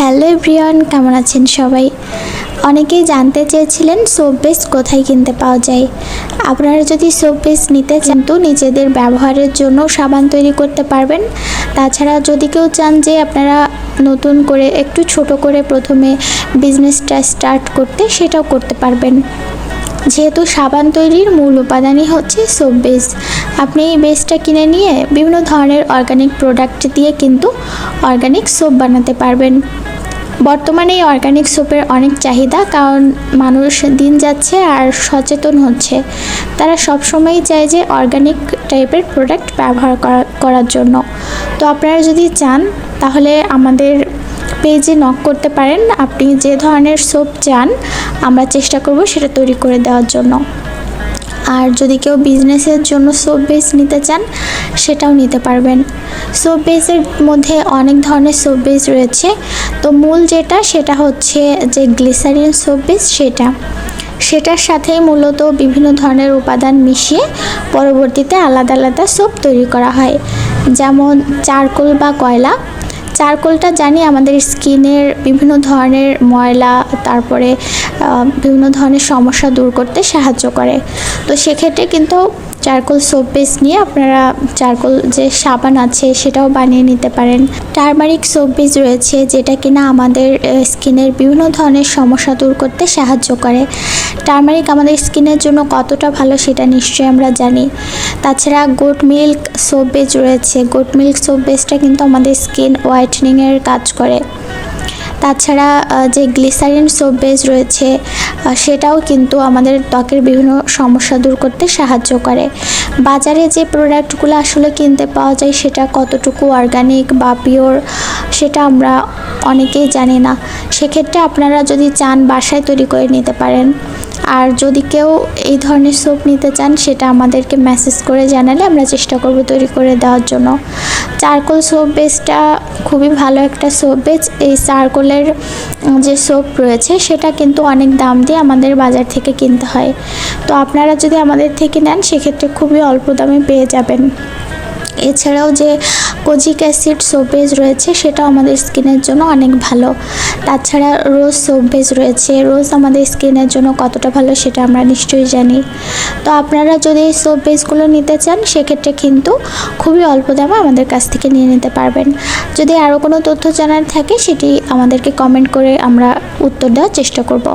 Hello everyone, কেমন আছেন সবাই? অনেকেই জানতে চেয়েছিলেন সোপ বেস কোথায় কিনতে পাওয়া যায়। আপনারা যদি সোপ বেস নিতে চান তো নিজেদের ব্যবহারের জন্য সাবান তৈরি করতে পারবেন। তাছাড়া যদি কেউ চান যে আপনারা নতুন করে, একটু ছোট করে প্রথমে বিজনেসটা স্টার্ট করতে, সেটাও করতে পারবেন। যেহেতু সাবান তৈরির মূল উপাদানই হচ্ছে সোপ বেস আপনি এই বেসটা কিনে নিয়ে বিভিন্ন ধরনের অর্গানিক প্রোডাক্ট দিয়ে কিন্তু অর্গানিক সোপ বানাতে পারবেন। বর্তমানে এই অর্গানিক সোপের অনেক চাহিদা, কারণ মানুষ দিন যাচ্ছে আর সচেতন হচ্ছে। তারা সবসময়ই চায় যে অর্গানিক টাইপের প্রোডাক্ট ব্যবহার করা, করার জন্য। তো আপনারা যদি চান, তাহলে আমাদের পেজে নক করতে পারেন। আপনি যে ধরনের সোপ চান, আমরা চেষ্টা করব সেটা তৈরি করে দেওয়ার জন্য। আর যদি কেউ বিজনেসের জন্য সোপ বেস নিতে চান, সেটাও নিতে পারবেন। সোপ বেসের মধ্যে অনেক ধরনের সোপ বেস রয়েছে। তো মূল যেটা, সেটা হচ্ছে যে গ্লিসারিন সোপ বেস সেটা। সেটার সাথেই মূলত বিভিন্ন ধরনের উপাদান মিশিয়ে পরবর্তীতে আলাদা আলাদা সোপ তৈরি করা হয়। যেমন চারকোল বা কয়লা। চারকোলটা জানি, আমাদের স্কিনের বিভিন্ন ধরনের ময়লা, তারপরে বিভিন্ন ধরনের সমস্যা দূর করতে সাহায্য করে। তো সেক্ষেত্রে কিন্তু চারকোল সোপ বেস নিয়ে আপনারা চারকোল যে সাবান আছে সেটাও বানিয়ে নিতে পারেন। টারমারিক সোপ বেস রয়েছে যেটা কিনা আমাদের স্কিনের বিভিন্ন ধরনের সমস্যা দূর করতে সাহায্য করে। টারমারিক আমাদের স্কিনের জন্য কতটা ভালো সেটা নিশ্চয়ই আমরা জানি। তাছাড়া গোট মিল্ক সোপ বেস রয়েছে। গোট মিল্ক সোপ বেসটা কিন্তু আমাদের স্কিন হোয়াইটনিংয়ের কাজ করে। তাছাড়া যে গ্লিসারিন সোপ বেস রয়েছে সেটাও কিন্তু আমাদের ত্বকের বিভিন্ন সমস্যা দূর করতে সাহায্য করে। বাজারে যে প্রোডাক্টগুলো আসলে কিনতে পাওয়া যায়, সেটা কতটুকু অর্গানিক বা পিওর, সেটা আমরা অনেকেই জানি না। সেক্ষেত্রে আপনারা যদি চান বাসায় তৈরি করে নিতে পারেন। আর যদি কেউ এই ধরনের সোপ নিতে চান, সেটা আমাদেরকে মেসেজ করে জানালে আমরা চেষ্টা করব তৈরি করে দেওয়ার জন্য। চারকোল সোপ বেসটা খুবই ভালো একটা সোপ বেস এই চারকোলের যে সোপ রয়েছে, সেটা কিন্তু অনেক দাম দিয়ে আমাদের বাজার থেকে কিনতে হয়। তো আপনারা যদি আমাদের থেকে নেন, সেক্ষেত্রে খুবই অল্প দামে পেয়ে যাবেন। এছাড়াও যে কোজিক অ্যাসিড সোপ বেস রয়েছে, সেটাও আমাদের স্কিনের জন্য অনেক ভালো। তাছাড়া রোজ সোপ বেস রয়েছে রোজ আমাদের স্কিনের জন্য কতটা ভালো সেটা আমরা নিশ্চয়ই জানি। তো আপনারা যদি এই সোপ বেসগুলো নিতে চান, সেক্ষেত্রে কিন্তু খুবই অল্প দামে আমাদের কাছ থেকে নিয়ে নিতে পারবেন। যদি আরও কোনো তথ্য জানার থাকে, সেটি আমাদেরকে কমেন্ট করে আমরা উত্তর দেওয়ার চেষ্টা করব।